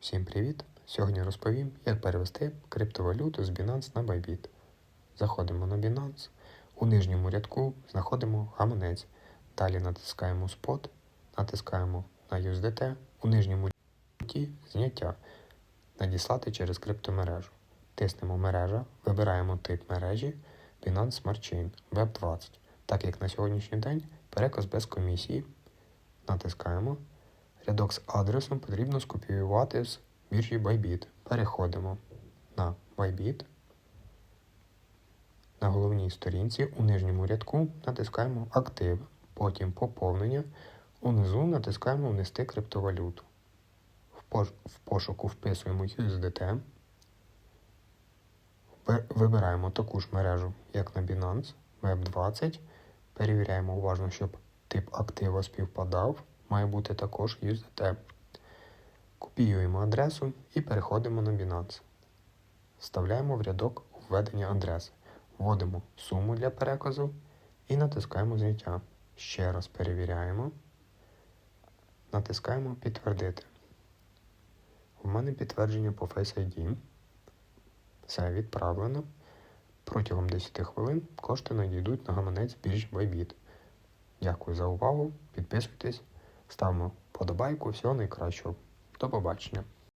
Всім привіт! Сьогодні розповім, як перевести криптовалюту з Binance на Bybit. Заходимо на Binance. У нижньому рядку знаходимо гаманець. Далі натискаємо Spot, натискаємо на USDT. У нижньому рядку зняття. Надіслати через криптомережу. Тиснемо мережа, вибираємо тип мережі Binance Smart Chain Web20. Так як на сьогоднішній день переказ без комісії. Натискаємо. Рядок з адресом потрібно скопіювати з біржі Bybit. Переходимо на Bybit. На головній сторінці у нижньому рядку натискаємо Актив, потім Поповнення. Унизу натискаємо Внести криптовалюту. В пошуку вписуємо USDT. Вибираємо таку ж мережу, як на Binance, Web20. Перевіряємо уважно, щоб тип актива співпадав. Має бути також USDT. Копіюємо адресу і переходимо на Binance. Вставляємо в рядок введення адреси. Вводимо суму для переказу і натискаємо зняття. Ще раз перевіряємо. Натискаємо Підтвердити. У мене підтвердження по Face ID. Все відправлено. Протягом 10 хвилин кошти надійдуть на гаманець біржі Bybit. Дякую за увагу. Підписуйтесь, ставимо подобайку. Всього найкращого. До побачення.